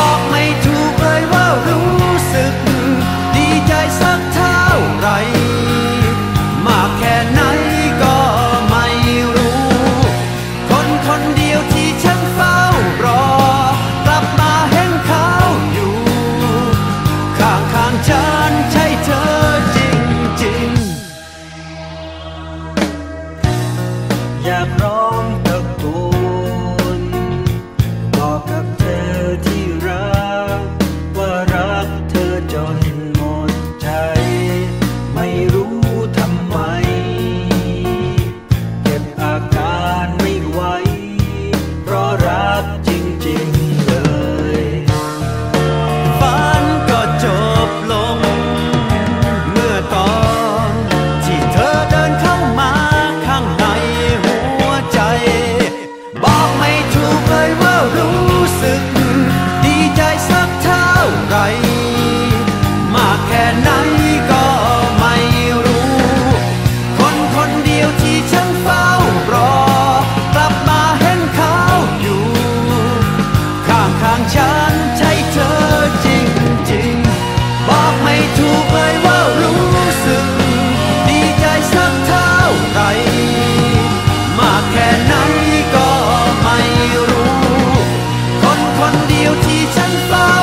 บอกไม่ถูกเลยว่ารู้สึก ดีใจสักเท่าไร มากแค่ไหนก็ไม่รู้ คนคนเดียวที่ฉันเฝ้ารอ กลับมาเห็นเขาอยู่ ข้างข้ฉันใช่เธอจริงจริงอยากรอ คนเดียวที่ฉันเฝ้า